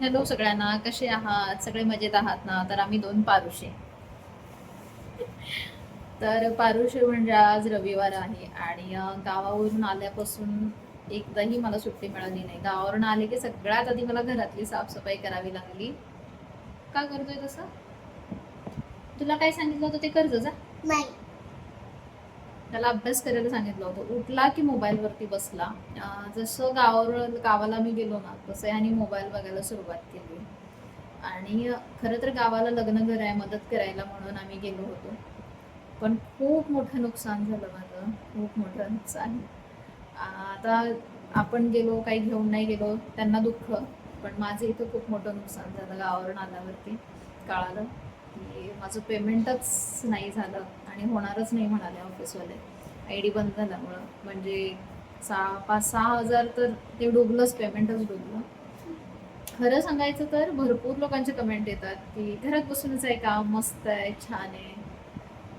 Hello सगळ्यांना कसे आहात? सगळे मजेत आहात ना? तर आम्ही दोन पारुशे तर पारुशे म्हणजे आज रविवार आहे आणि गावावरून आल्यापासून एकदाही मला सुट्टी मिळाली नाही. गावावरून आले की सगळ्यात आधी मला घरातली साफसफाई करावी लागली. का करतोय तसं? तुला काय सांगितलं होतं ते कर्ज जा. नाही. त्याला अभ्यास करायला सांगितलं होतं. उठला की मोबाईलवरती बसला. जसं गावावर गावाला मी गेलो ना तसं ह्यानी मोबाईल बघायला सुरुवात केली. आणि खरं तर गावाला लग्न घर आहे मदत करायला म्हणून आम्ही गेलो होतो. पण खूप मोठं नुकसान झालं माझं. खूप मोठं नुकसान. आता आपण गेलो काही घेऊन नाही गेलो त्यांना दुःख. पण माझं इथं खूप मोठं नुकसान झालं गावावरून आल्यावरती कळालं की माझं पेमेंटच नाही झालं. आणि होणारच नाही म्हणाले ऑफिसवाले. आय डी बंद झाल्यामुळं. म्हणजे सहा पाच सहा हजार तर ते डुबलंच पेमेंटच डुबलं. खरं सांगायचं तर भरपूर लोकांचे कमेंट येतात की घरात बसूनच आहे का? मस्त आहे छान आहे.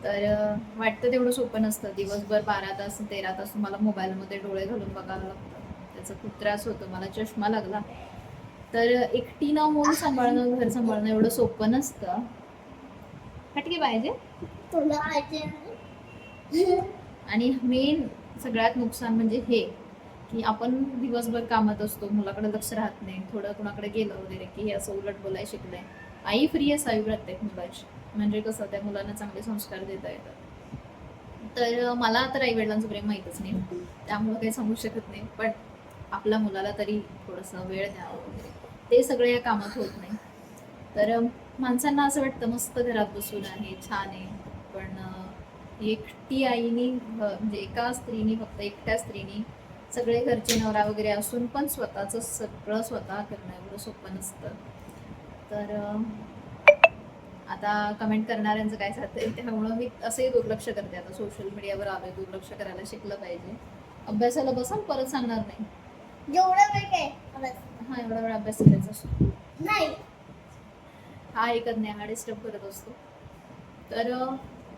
तर वाटतं तेवढं सोपं नसतं. दिवसभर बारा तास तेरा तास तुम्हाला मोबाईलमध्ये डोळे घालून बघायला लागतं. त्याचा खूप त्रास होतो. मला चष्मा लागला. तर एकटी ना मूल सांभाळणं घर सांभाळणं एवढं सोपं नसतं. हटके पाहिजे आणि मेन सगळ्यात नुकसान म्हणजे हे की आपण दिवसभर कामात असतो मुलाकडे लक्ष राहत नाही थोडं कुणाकडे गेलं वगैरे की हे असं उलट बोलाय शिकलंय. आई फ्री असावी प्रत्येक मुलाची. म्हणजे कसं त्या मुलांना चांगले संस्कार देता येतात. तर मला तर आई वडिलांचं प्रेम माहीतच नाही. त्यामुळं काही सांगू शकत नाही. पण आपल्या मुलाला तरी थोडंसं वेळ द्यावा वगैरे. ते सगळे या कामात होत नाही. तर माणसांना असं वाटतं मस्त घरात बसून आहे छान आहे. पण एकटी आईनी म्हणजे एका स्त्रीनी फक्त एकट्या स्त्रीनी सगळे घरचे नवरा वगैरे असून पण स्वतःचं सगळं स्वतः करणं एवढं सोपं नसतं. तर आता कमेंट करणाऱ्यांचं काय साथ आहे त्यामुळं मी असंही दुर्लक्ष करते. आता सोशल मीडियावर आलोय दुर्लक्ष करायला शिकलं पाहिजे. अभ्यासाला बसा परत सांगणार नाही. जेवढं वेळ काय. हा एवढा वेळ अभ्यास करायचा असतो. नाही. हा ऐकत नाही हा डिस्टर्ब करत असतो. तर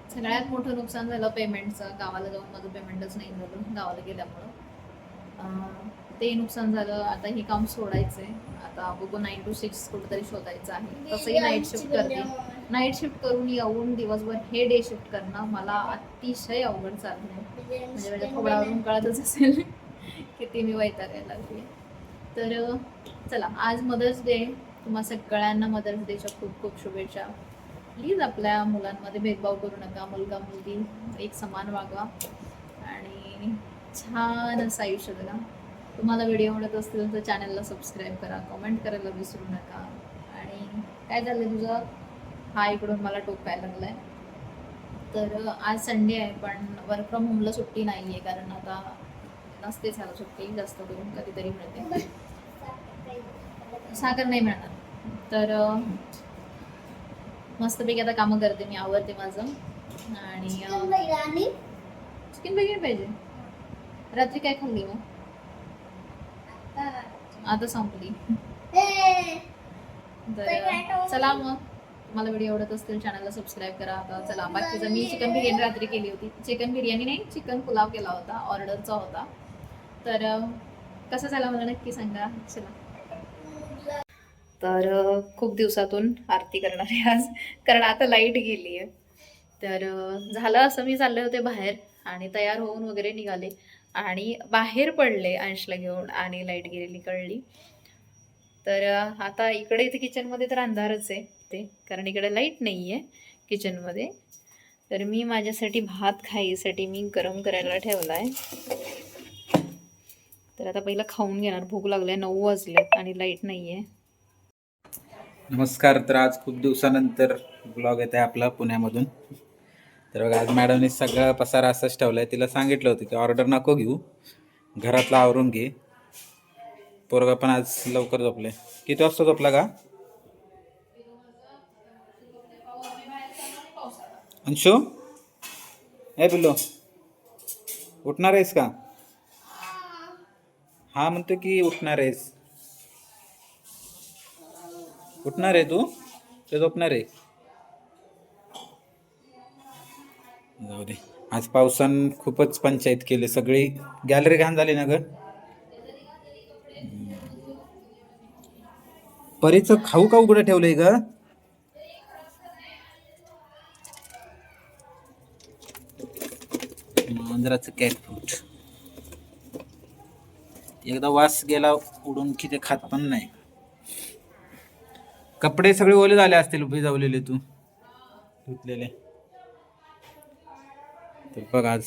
सगळ्यात मोठं नुकसान झालं पेमेंटचं. गावाला जाऊन माझं पेमेंटच नाही झालं गावाला गेल्यामुळं. ते नुकसान झालं. आता हे काम सोडायचंय. आता बघू नाईन टू सिक्स कुठेतरी शोधायचं आहे. तसंही नाईट शिफ्ट करते. नाईट शिफ्ट करून येऊन दिवसभर हे डे शिफ्ट करणं मला अतिशय अवघड चाललंय. म्हणजे माझ्या थोडावरून कळतच असेल किती मी वैतागायला लागली. तर चला आज मदर्स डे. तुम्हा सगळ्यांना मदर्स डेच्या खूप खूप शुभेच्छा. प्लीज आपल्या मुलांमध्ये भेदभाव करू नका. मुलगा मुलगी एक समान वागवा आणि छान असं आयुष्य जगा. तुम्हाला व्हिडिओ आवडत असतील तर चॅनलला सबस्क्राईब करा. कमेंट करायला विसरू नका. आणि काय झालं तुझं? हा इकडून मला टोकायला लागलाय. तर आज संडे आहे पण वर्क फ्रॉम होमला सुट्टी नाही आहे कारण आता नसतेच ह्याला सुट्टी. जास्त करून कधीतरी मिळते. साखर नाही मिळणार. तर मस्तपैकी आता कामं करते मी आवडते माझं. आणि चिकन बिर्याणी पाहिजे. रात्री काय खाल्ली मग? आता संपली. तर चला मग. मला व्हिडिओ आवडत असतील चॅनलला सबस्क्राईब करा. आता चला बाकीचं मी चिकन बिर्याणी रात्री केली होती. चिकन बिर्याणी नाही चिकन पुलाव केला होता ऑर्डरचा होता. तर कसा झाला मला नक्की सांगा. चला. तर खूप दिवसातून आरती करणार आहे आज. कारण आता लाइट गेली आहे. तर झालं असं मी चालले होते बाहेर आणि तयार होऊन वगैरे निघाले. आणि बाहेर पडले अंशला घेऊन आणि लाइट गेलेली कळली. तर आता इकडे इथे किचनमध्ये तर अंधारच आहे ते. कारण इकडे लाइट नाही आहे किचनमध्ये. तर मी माझ्यासाठी भात खाईसाठी मी गरम करायला ठेवला आहे. तर आता पहिलं खाऊन घेणार. भूक लागले नऊ वाजलेत आणि लाइट नाही आहे. नमस्कार तर आज खूप दिवसानंतर ब्लॉग येत आहे आपला पुण्यामधून. तर बघा आज मॅडमने सगळा पसारा असंच ठेवला आहे तिला सांगितलं होतं की ऑर्डर नको घेऊ. घरातला आवरून घे. पोरगा पण आज लवकर झोपले किती वाजता झोपला का अंशू? ए बिलो उठणार आहेस का? हा म्हणतो की उठणार आहेस? उठणार आहे तू? ते झोपणार आहे. जाऊ दे. आज पावसान खूपच पंचायत केली. सगळी गॅलरी घाण झाली ना ग? परीचं खाऊ का उघडं ठेवलंय ग? मांजराचं कॅट एकदा वास गेला उडून की ते खात पण नाही. कपडे सगळे ओले झाले असतील भिजवलेले तू. धुतलेले. तर बघ आज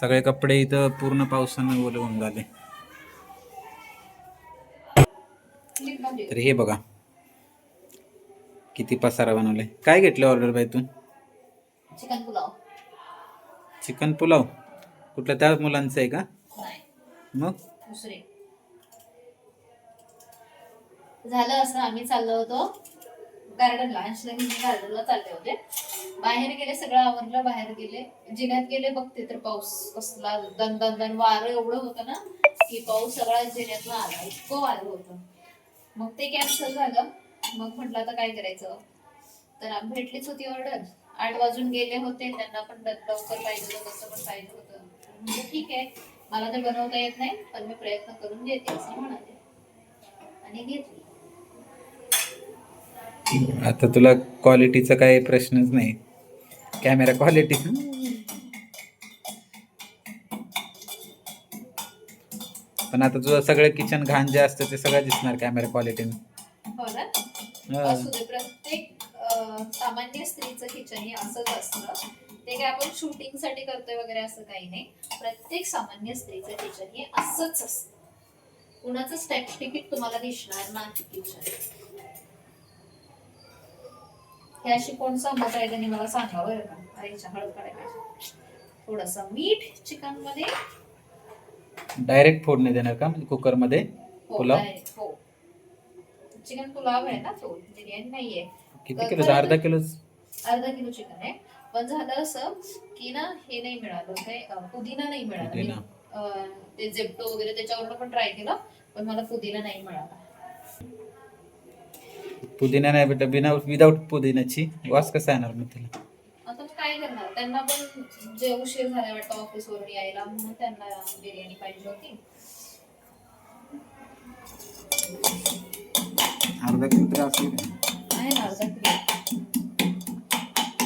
सगळे कपडे इथं पूर्ण पावसानं ओले होऊन झाले. तर हे बघा. किती पसारा बनवले काय घेतलं ऑर्डर बाई तू? चिकन पुलाव चिकन पुलाव कुठल्या? त्या मुलांचं आहे का? मग? दुसरे. झालं असं आम्ही चाललो होतो. गार्डनला अंशलगी गार्डनला चालले होते. बाहेर गेले सगळं आवरलं बाहेर गेले. जिन्यात गेले बघते तर पाऊस कसला दन दन दन वारं एवढं होतं ना की पाऊस सगळा जिन्यातनं आला. इतकं वारं होतं. मग ते कॅन्सल झालं. मग म्हटलं आता काय करायचं? तर भेटलीच होती ऑर्डर आठ वाजून गेले होते. त्यांना पण लवकर पाहिजे होतं कसं पण पाहिजे होतं. म्हणजे ठीक आहे. मला तर बनवता येत नाही पण मी प्रयत्न करून घेते असं म्हणाले. आणि घेतली. आता तुला क्वालिटीचा काही प्रश्नच नाही. कॅमेरा क्वालिटी पण आता तुझं सगळं किचन घाण जे असतं ते सगळं दिसणार कॅमेरा क्वालिटीने हो प्रत्येक सामान्य स्त्रीचं किचन हे असंच असतं. ते काय आपण शूटिंगसाठी करतोय वगैरे असं काही नाही. प्रत्येक सामान्य स्त्रीचं किचन हे असंच असतं. कुणाचं स्टेप तिकीट तुम्हाला दिसणार नाही किचन हे अशी कोण सांगत आहे त्यांनी मला सांगा बरं का. आईच्या हळद काढायला थोडस मीठ चिकनमध्ये डायरेक्ट फोडणी देणार का? म्हणजे कुकरमध्ये हो पुलाव? हो. चिकन पुलाव आहे ना तो बिर्याणी नाहीये. किती किलो अर्धा किलो अर्धा किलो चिकन आहे. पण झालं असं की ना हे नाही मिळालं काय पुदिना नाही मिळाला. ते झेप्टो वगैरे त्याच्यावर पण ट्राय केलं पण मला पुदिना नाही मिळाला. पुदिना नाही बेटा बिना विदाऊट पुदिन्याची. वास कसा येणार मग तिला? आता मग काय करणार? त्यांना पण जे उशीर झाला वाटतं ऑफिस वरून यायला म्हणून त्यांना बिर्याणी पाहिजे होती. अर्धा किलो तरी असेल आहे ना अर्धा किलो.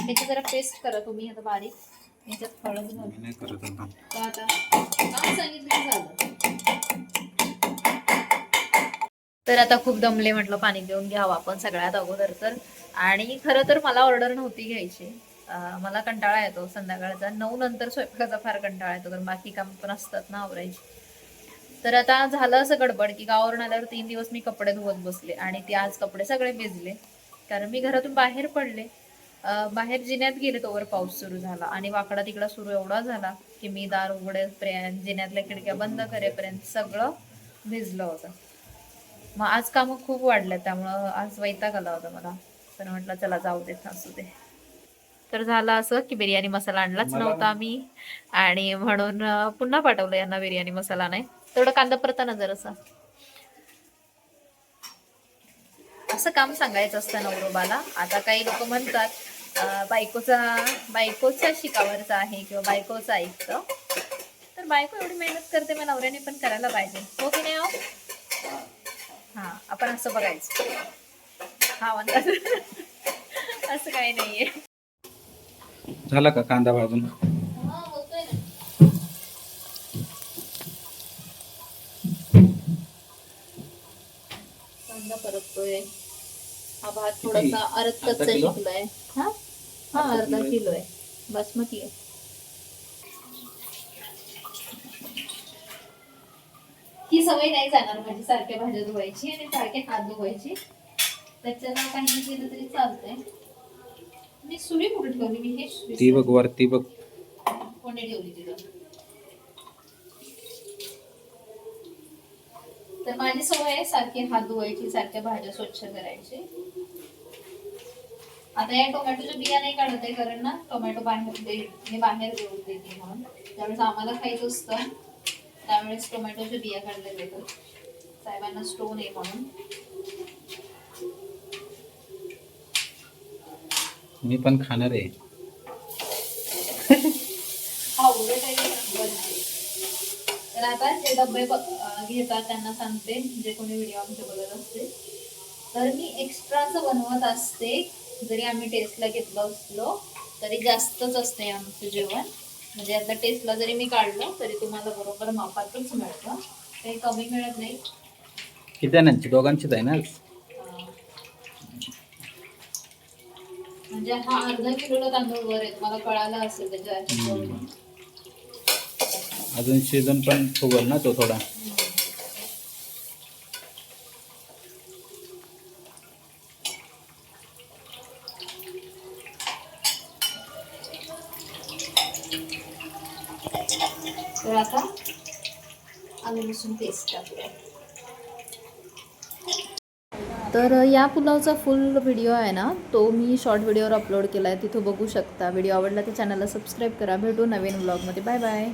त्याची जरा पेस्ट करा तुम्ही आता बारीक. याच्यात मी नाही करत आता सांगितलं झालं. तर आता खूप दमले म्हटलं पाणी घेऊन घ्यावं आपण सगळ्यात अगोदर तर. आणि खरं तर मला ऑर्डर नव्हती घ्यायची. मला कंटाळा येतो संध्याकाळचा. नऊ नंतर स्वयंपाकाचा फार कंटाळा येतो कारण बाकी काम पण असतात ना आवरायची. तर आता झालं असं गडबड की गावावरून आल्यावर तीन दिवस मी कपडे धुवत बसले आणि ते आज कपडे सगळे भिजले. कारण मी घरातून बाहेर पडले. बाहेर जिन्यात गेले तोवर पाऊस सुरू झाला आणि वाकडा तिकडा सुरू एवढा झाला की मी दार उघडेपर्यंत जिन्यातल्या खिडक्या बंद करेपर्यंत सगळं भिजलं होतं. मग आज कामं खूप वाढल्या त्यामुळं आज वैताग आला होता मला. तर म्हटलं चला जाऊ देत असू दे. तर झालं असं की बिर्याणी मसाला आणलाच नव्हता मी आणि म्हणून पुन्हा पाठवलं यांना बिर्याणी मसाला नाही. तेवढं कांदा परता ना जरासा. असं काम सांगायचं असतं नवरोबाला आता काही लोक म्हणतात बायकोचा बायकोच्या शिकावरचा आहे किंवा बायकोचं ऐकतं. तर बायको एवढी मेहनत करते मग नवऱ्याने पण करायला पाहिजे. हो की नाही हा? आपण असं बघायचं. हा म्हणतात असं काही नाहीये. झाला का कांदा भाजून? हा. कांदा परततोय. हा भात थोडासा अर्ध कच्चा? शिकलाय हा? हा अर्धा. किलो आहे. बासमती आहे. ही सवय नाही जाणार माझी सारख्या भाज्या धुवायची आणि सारखे हात धुवायची. त्याच्याला काही केलं तरी चालतंय. मी सुरी कुठे ठेवली? मी हे ती बघ वरती बघ. कोणी ठेवली तिथं तर माझी सवय आहे सारखी हात धुवायची सारख्या भाज्या स्वच्छ करायची. आता या टोमॅटोच्या बिया नाही काढत आहे कारण ना टोमॅटो बाहेर दे मी बाहेर देऊन देते म्हणून. त्यावेळेस आम्हाला खायचं असतं. त्यावेळेस टोमॅटोच्या बिया काढल्या जातात साहेबांना स्टोन आहे म्हणून. मी पण खाणार आहे. हा. तर आता जे डबे घेतात त्यांना सांगते. जे कोणी व्हिडिओ आमचे बघत असते तर मी एक्स्ट्राचं बनवत असते. जरी आम्ही टेस्टला घेतलं असलो तरी जास्तच असते आमचं जेवण. म्हणजे आता टेस्टला जरी मी काढलं तरी तुम्हाला बरोबर मापातच मिळतं. काही कमी मिळत नाही. किती जणांची दोघांचीच आहे ना? म्हणजे हा अर्धा किलोला तांदूळ वर आहे. तुम्हाला कळालं असेल त्याच्या. अजून शिजून पण फुगल ना तो थोडा? तर आता आलं लसूण पेस्ट टाकूया. तर या पुलावचा फुल व्हिडिओ आहे ना तो मी शॉर्ट व्हिडिओवर अपलोड केला आहे तिथं बघू शकता. व्हिडिओ आवडला तर चॅनलला सबस्क्राईब करा. भेटू नवीन व्लॉगमध्ये बाय बाय